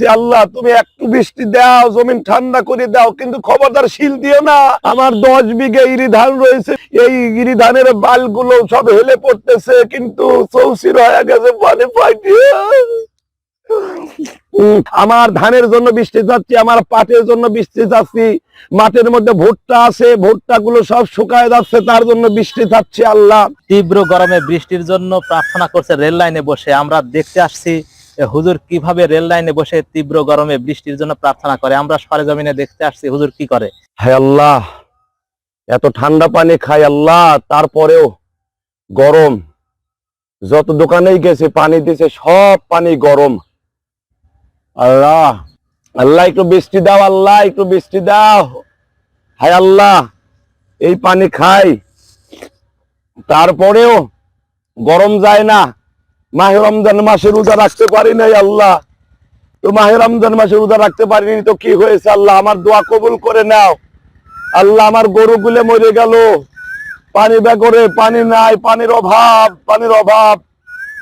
যে আল্লাহ, তুমি একটু বৃষ্টি দাও, জমিন ঠান্ডা করে দাও, কিন্তু খবরদার শিল দিও না। আমার দশ বিঘে ইরি ধান রয়েছে, এই ইরি ধানের বালগুলো সব হেলে পড়তেছে, কিন্তু চৌচির হয়ে গেছে, পানি পাঠিয়ে আমার ধানের জন্য বৃষ্টি যাচ্ছি, আমার পাটের জন্য বৃষ্টি যাচ্ছি, মাঠের মধ্যে ভুট্টা আছে ভুট্টা গুলো সব শুকায় যাচ্ছে, তার জন্য বৃষ্টি যাচ্ছে, আল্লাহ। তীব্র গরমে বৃষ্টির জন্য প্রার্থনা করছে, রেল লাইনে বসে আমরা দেখতে আসছি। হুজুর কীভাবে রেল লাইনে বসে তীব্র গরমে বৃষ্টির জন্য প্রার্থনা করে? আমরা সরেজমিনে দেখতে আসছি, হুজুর কি করে? হায় আল্লাহ, এত ঠান্ডা পানি খাই আল্লাহ, তারপরেও গরম। যত দোকানেই গেছে, পানি দিছে, সব পানি গরম। আল্লাহ আল্লাহ একটু বৃষ্টি দাও, আল্লাহ একটু বৃষ্টি দাও। হায় আল্লাহ, এই পানি খাই। তারপরেও গরম যায় না। মাহে রমজান মাসে রোজা রাখতে পারি নাই আল্লাহ। তো মাহে রমজান মাসে রোজা রাখতে পারিনি তো কি হয়েছে আল্লাহ? আমার দোয়া কবুল করে নাও। আল্লাহ আমার গরুগুলো মরে গেল। পানি বেগরে পানি নাই, পানির অভাব পানির অভাব।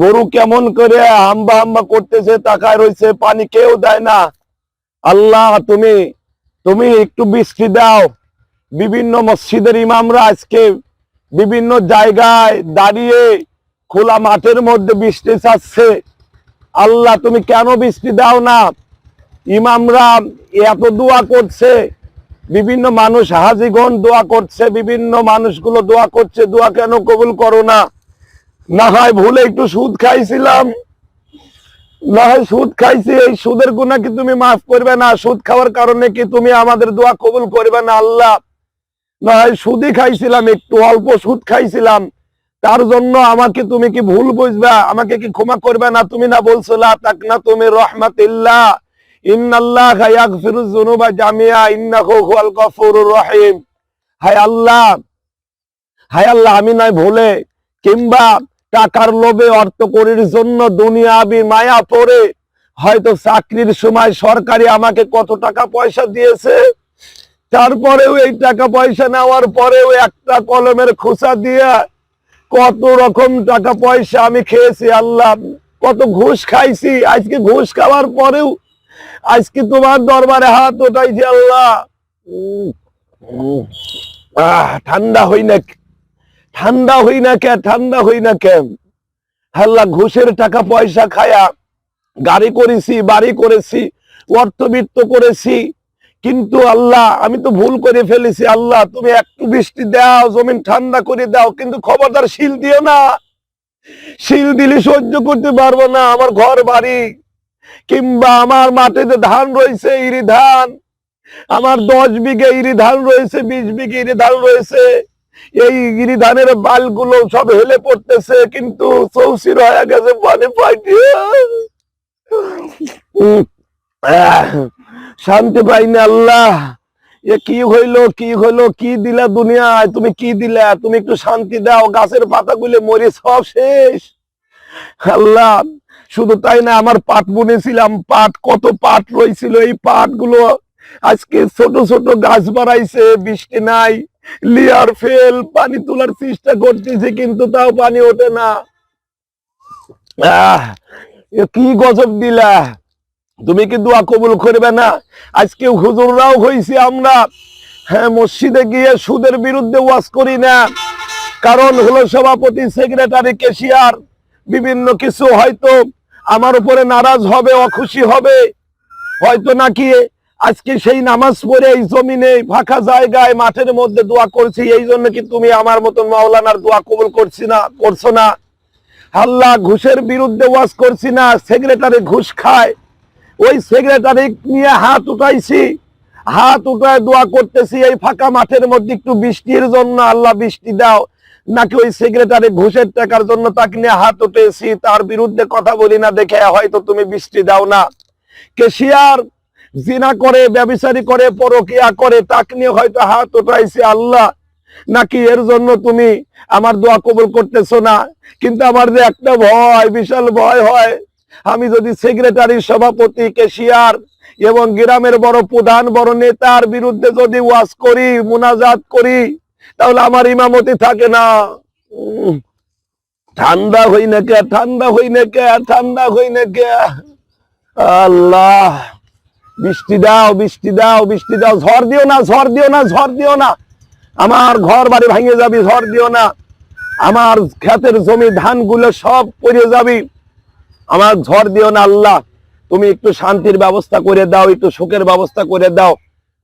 গরু কেমন করে হাম্বা হাম্বা করতেছে, তাকায় রয়েছে, পানি কেউ দেয় না। আল্লাহ, তুমি তুমি একটু বৃষ্টি দাও। বিভিন্ন মসজিদের ইমামরা আজকে বিভিন্ন জায়গায় দাঁড়িয়ে খোলা মাঠের মধ্যে বৃষ্টি চাচ্ছে আল্লাহ, তুমি কেন বৃষ্টি দাও না? ইমামরা এত দোয়া করছে। বিভিন্ন মানুষ হাজিগণ দোয়া করছে, বিভিন্ন মানুষগুলো দোয়া করছে, দোয়া কেন কবুল করো না? না হয় ভুলে একটু সুদ খাইছিলাম। না হয় সুদ খাইছি, এই সুদের গুণা কি তুমি মাফ করবে না? সুদ খাওয়ার কারণে কি তুমি আমাদের দোয়া কবুল করবে না, আল্লাহ? না হয় সুদই খাইছিলাম, একটু অল্প সুদ খাইছিলাম। তার জন্য আমাকে তুমি কি ভুল বুঝবা? আমাকে কি ক্ষমা করবে না? তুমি না বলছো তাকনা তুমি রহমাতিল্লাহ। টাকার লোভে মায়া পড়ে। হয়তো চাকরির সময় সরকারি আমাকে কত টাকা পয়সা দিয়েছে। তারপরেও এই টাকা পয়সা নেওয়ার পরেও একটা কলমের খোসা দিয়ে কত রকম টাকা পয়সা আমি খেয়েছি, আল্লাহ। কত ঘুষ খাইছি, আজকে ঘুষ খাওয়ার পরেও আজকে তোমার দরবারে হাত ওঠাইছি আল্লাহ। ঠান্ডা হই না ঠান্ডা হই না কে? ঠান্ডা হই না কে? আল্লাহ ঘুষের টাকা পয়সা খায়া গাড়ি করেছি, বাড়ি করেছি, অর্থবিত্ত করেছি কিন্তু আল্লাহ, আমি তো ভুল করে ফেলেছি, আল্লাহ, তুমি একটু বৃষ্টি দাও, জমিন ঠান্ডা করে দাও, কিন্তু খবরদার শিল দিও না। শিল দিলে সহ্য করতে পারব না, আমার ঘর বাড়ি, কিংবা আমার যে ধান রয়েছে, ইরি ধান, আমার দশ বিঘে ইরি ধান রয়েছে, বিশ বিঘে ইরি ধান রয়েছে, এই ইরি ধানের বালগুলো সব হেলে পড়তেছে, কিন্তু চৌচির হয়ে গেছে, পানি পাঠিয়ে শান্তি পাইনি আল্লাহ। এ কি হইল কি হইল, কি দিলা দুনিয়ায়? তুমি কি দিলা? তুমি একটু শান্তি দাও, গাছের পাতা পাতাগুলো মরে সব শেষ। আল্লাহ, শুধু তাই না, আমার পাট বুনেছিলাম, পাট, কত পাট রয়েছিল এই পাটগুলো আজকে ছোট ছোট গাছ বাড়াইছে, বৃষ্টি নাই, লিয়ার ফেল, পানি তোলার চেষ্টা করতেছে, কিন্তু তাও পানি ওঠে না। আহ কি গজব দিলা? তুমি কি দোয়া কবুল করবে না? আজকে হুজুররাও হয়েছি আমরা। হ্যাঁ মসজিদে গিয়ে সুদের বিরুদ্ধে ওয়াজ করি না। কারণ হলো সভাপতি, সেক্রেটারি, কেশিয়ার, বিভিন্ন কিছু হয়তো আমার উপরে নারাজ হবে, অখুশি হবে। হয়তো নাকি আজকে সেই নামাজ পড়ে এই জমিনে ফাঁকা জায়গায় মাঠের মধ্যে দোয়া করছি, এই জন্য কি তুমি আমার মতন মাওলানার দোয়া কবুল করছি না, করছ না? আল্লাহ ঘুষের বিরুদ্ধে ওয়াজ করছি না, সেক্রেটারি ঘুষ খায়। ওই সেক্রেটারি নিয়ে হাত উঠাইছি। হাত উঠায় দোয়া করতেছি, এই ফাঁকা মাঠের মধ্যে একটু বৃষ্টির জন্য আল্লাহ বৃষ্টি দাও। নাকি ওই সেক্রেটারি ঘুষের টাকার জন্য তাকে নিয়ে হাত উঠেছি, তার বিরুদ্ধে কথা বলি না দেখে হয়তো তুমি বৃষ্টি দাও না। কেশিয়ার জিনা করে, ব্যবসায়ী করে, পরকিয়া করে, তাকে নিয়ে হয়তো হাত উঠাইছি আল্লাহ। নাকি এর জন্য তুমি আমার দোয়া কবুল করতেছো না? কিন্তু আমার যে একটা ভয়, বিশাল ভয় হয়। আমি যদি সেক্রেটারি, সভাপতি কেশিয়ার এবং গ্রামের বড় প্রধান, বড় নেতার বিরুদ্ধে যদি ওয়াজ করি, মুনাজাত করি, তাহলে আমার ইমামতি থাকে না। ঠান্ডা হই না কে, ঠান্ডা হই না কে, ঠান্ডা হই না কে। আল্লাহ, বৃষ্টি দাও বৃষ্টি দাও বৃষ্টি দাও। ঝড় দিও না, ঝড় দিও না, ঝড় দিও না। আমার ঘর বাড়ি ভাঙে যাবি, ঝড় দিও না। আমার ক্ষেতের জমি ধানগুলো সব পড়ে যাবি। আমার ঝড় দিও না আল্লাহ। তুমি একটু শান্তির ব্যবস্থা করে দাও, একটু সুখের ব্যবস্থা করে দাও।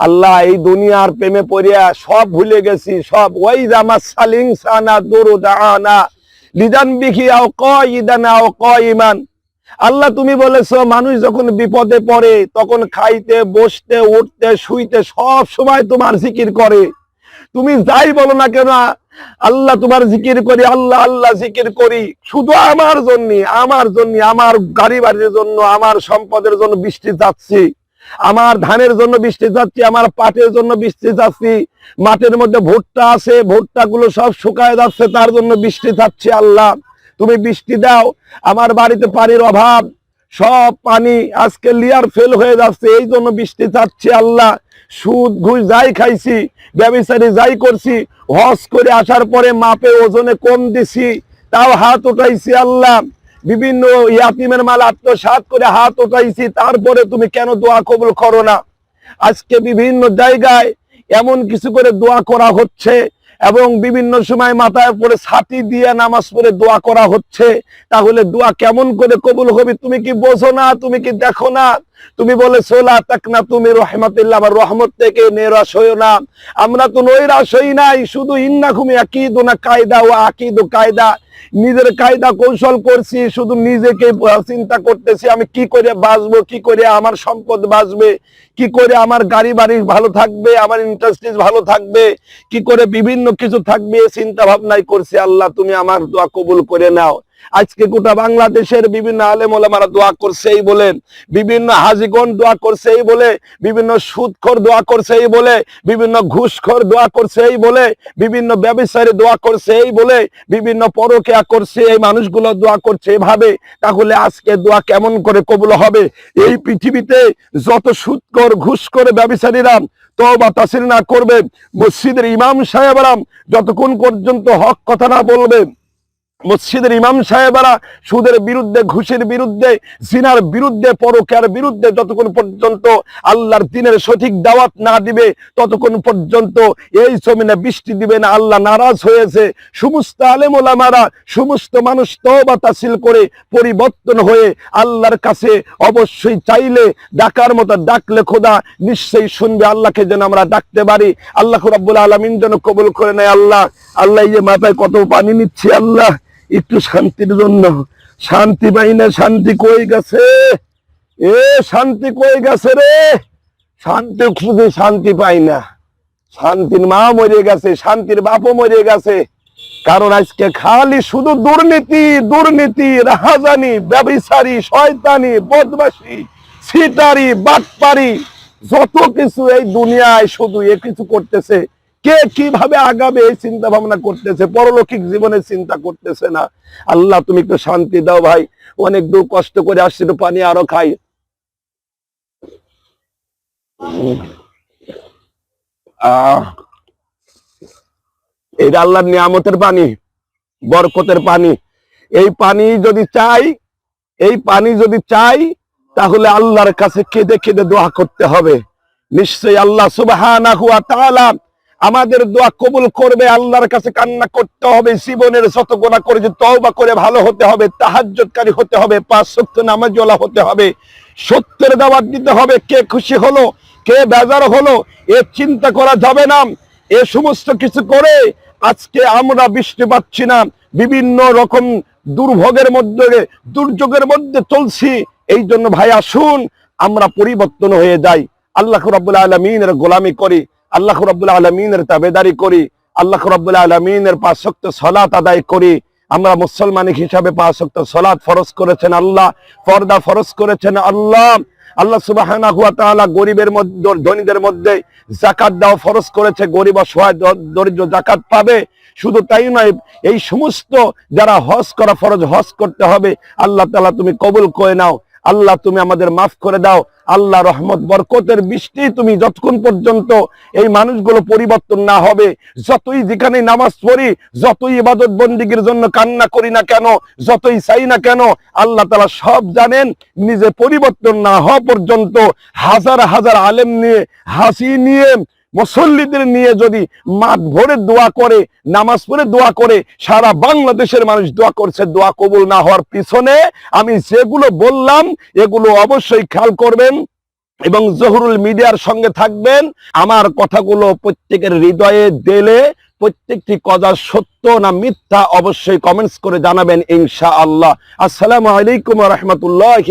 আল্লাহ, এই দুনিয়ার প্রেমে পড়িয়া সব ভুলে গেছি, সব। ওই জামা সালিং সানা দুরুদানা লিদান বিখিয়াও কয়দানাও কয়মান। আল্লাহ, তুমি বলেছ, মানুষ যখন বিপদে পড়ে, তখন খাইতে, বসতে, উঠতে, শুইতে সব সময় তোমার জিকির করে। তুমি যাই বলো না কেন আল্লাহ তোমার জিকির করি, আল্লাহ আল্লাহ জিকির করি। শুধু আমার জন্য আমার জন্য, আমার গাড়ি বাড়ির জন্য, আমার সম্পদের জন্য বৃষ্টি যাচ্ছি। আমার ধানের জন্য বৃষ্টি যাচ্ছি, আমার পাটের জন্য বৃষ্টি যাচ্ছি। মাঠের মধ্যে ভুট্টা আছে ভুট্টা গুলো সব শুকায় যাচ্ছে, তার জন্য বৃষ্টি যাচ্ছে, আল্লাহ। তুমি বৃষ্টি দাও, আমার বাড়িতে পানির অভাব, সব পানি আজকে লিয়ার ফেল হয়ে যাচ্ছে, এই জন্য বৃষ্টি চাচ্ছে আল্লাহ। সুদ, ঘুষ যাই খাইছি, ব্যবসায়ী যাই করছি হজ করে আসার পরে মাপে ওজনে কম দিছি, তাও হাত উঠাইছি আল্লাহ। বিভিন্ন ইয়াতিমের মাল আত্মসাত করে হাত উঠাইছি, তারপরে তুমি কেন দোয়া কবুল করো না? আজকে বিভিন্ন জায়গায় এমন কিছু করে দোয়া করা হচ্ছে এবং বিভিন্ন সময় মাথায় পরে ছাতি দিয়ে নামাজ পড়ে দোয়া করা হচ্ছে। তাহলে দোয়া কেমন করে কবুল হবে? তুমি কি বোঝো না? তুমি কি দেখো না? তুমি বলে, সোলা তাক না তুমি রহমতুল্লাহ, আমার রহমত থেকে নেরাশ হইও না। আমরা তো নৈরাশ হই নাই। শুধু ইন্না খুমি আকিদ না কায়দা ও আকিদ কায়দা। নিজের কায়দা কৌশল করছি, শুধু নিজেকে চিন্তা করতেছি আমি কি করে বাঁচবো, কি করে আমার সম্পদ বাঁচবে, কি করে আমার গাড়ি বাড়ি ভালো থাকবে, আমার ইন্ডাস্ট্রিজ ভালো থাকবে, কি করে বিভিন্ন কিছু থাকবে চিন্তা ভাবনাই করছি। আল্লাহ তুমি আমার দোয়া কবুল করে নাও। আজকে গোটা বাংলাদেশের বিভিন্ন আলেম ওলামারা দোয়া করছে এই বলেন বিভিন্ন হাজিগণ দোয়া করছে এই বলে, বিভিন্ন সুদখোর দোয়া করছে এই বলে, বিভিন্ন ঘুষখোর দোয়া করছে এই বলে, বিভিন্ন ব্যবসায়ী দোয়া করছে এই বলে, বিভিন্ন পরকেয়া করছে এই মানুষগুলো দোয়া করছে এভাবে, তাহলে আজকে দোয়া কেমন করে কবুল হবে? এই পৃথিবীতে যত সুদকর ঘুষখোর ব্যবসায়ীরা তবা তাসিল না করবে, মসজিদের ইমাম সাহেবরাম যতক্ষণ পর্যন্ত হক কথা না বলবে মসজিদের ইমাম সাহেবেরা সুদের বিরুদ্ধে, ঘুষের বিরুদ্ধে, জিনার বিরুদ্ধে পরকের বিরুদ্ধে যতক্ষণ পর্যন্ত আল্লাহর দিনের সঠিক দাওয়াত না দিবে, ততক্ষণ পর্যন্ত এই জমিনে বৃষ্টি দিবে না, আল্লাহ নারাজ হয়েছে। সমস্ত আলেমোলামারা সমস্ত মানুষ তবা তাসিল করে পরিবর্তন হয়ে আল্লাহর কাছে অবশ্যই চাইলে, ডাকার মতো ডাকলে খোদা নিশ্চয়ই শুনবে, আল্লাহকে যেন আমরা ডাকতে পারি। আল্লাহ রাব্বুল আলামিন যেন কবুল করে নেয় আল্লাহ। আল্লাহ এই যে মাথায় কত পানি নিচ্ছে আল্লাহ। একটু শান্তির জন্য। শান্তি না, শান্তি কই গেছে? এ, শান্তি কই গেছে রে? শান্তি খুঁজে শান্তি পাই না। শান্তির মা মরে গেছে, শান্তির বাপও মরে গেছে। কারণ আজকে খালি শুধু দুর্নীতি দুর্নীতি, রাহাজানি, ব্যবিচারি, শয়তানি বদমাসি সিটারি বাটপারি, যত কিছু এই দুনিয়ায় শুধু এ কিছু করতেছে কে কীভাবে আগাবে এই চিন্তা ভাবনা করতেছে? পরলৌকিক জীবনের চিন্তা করতেছে না। আল্লাহ, তুমি একটু শান্তি দাও ভাই। অনেক দূর কষ্ট করে আসছি, একটু পানি আরও খাই। এটা আল্লাহর নিয়ামতের পানি, বরকতের পানি। এই পানি যদি চাই, এই পানি যদি চাই, তাহলে আল্লাহর কাছে কেঁদে কেঁদে দোয়া করতে হবে। নিশ্চয়ই আল্লাহ তাআলা আমাদের দোয়া কবুল করবে, আল্লাহর কাছে কান্না করতে হবে, জীবনের যত গোনা করে যে তওবা করে ভালো হতে হবে, তাহাজ্জুদকারী হতে হবে, পাঁচ ওয়াক্ত নামাজওয়ালা হতে হবে, সত্যের দাওয়াত দিতে হবে, কে খুশি হলো, কে বেজার হলো, এ চিন্তা করা যাবে না, এ সমস্ত কিছু করে আজকে আমরা বৃষ্টি পাচ্ছি না, বিভিন্ন রকম দুর্ভোগের মধ্যে, দুর্যোগের মধ্যে চলছি, এই জন্য ভাই আসুন, আমরা পরিবর্তন হয়ে যাই, আল্লাহ রাব্বুল আলমিনের গোলামি করি আল্লাহ রাব্বুল আলমিনের তাবেদারি করি, আল্লাহ রাব্বুল আলমিনের পাঁচ শক্ত সলাত আদায় করি। আমরা মুসলমান হিসাবে পাঁচ শক্ত সলাৎ ফরজ করেছেন আল্লাহ, পর্দা ফরজ করেছেন আল্লাহ। আল্লাহ সুবহানাহু ওয়া তাআলা গরিবের মধ্যে, ধনীদের মধ্যে জাকাত দেওয়া ফরজ করেছে, গরিব অসহায় দরিদ্র জাকাত পাবে। শুধু তাই নয়, এই সমস্ত যারা হজ করা ফরজ, হজ করতে হবে, আল্লাহ তালা তুমি কবুল করে নাও। আল্লাহ তুমি আমাদের মাফ করে দাও। আল্লাহ রহমত, বরকতের বৃষ্টি তুমি যতক্ষণ পর্যন্ত এই মানুষগুলো পরিবর্তন না হবে, যতই যেখানে নামাজ পড়ি, যতই ইবাদত বন্দিগির জন্য কান্না করি না কেন, যতই চাই না কেন, আল্লাহ তালা সব জানেন, নিজে পরিবর্তন না হওয়া পর্যন্ত হাজার হাজার আলেম নিয়ে, হাসি নিয়ে মুসল্লিদের নিয়ে যদি মাঠ ভরে দোয়া করে, নামাজ পড়ে দোয়া করে, সারা বাংলাদেশের মানুষ দোয়া করছে, দোয়া কবুল না হওয়ার পিছনে আমি যেগুলো বললাম, এগুলো অবশ্যই খেয়াল করবেন এবং জহুরুল মিডিয়ার সঙ্গে থাকবেন। আমার কথাগুলো প্রত্যেকের হৃদয়ে দেলে, প্রত্যেকটি কথা সত্য না মিথ্যা অবশ্যই কমেন্টস করে জানাবেন ইনশা আল্লাহ আসসালামু আলাইকুম রহমতুল্লাহ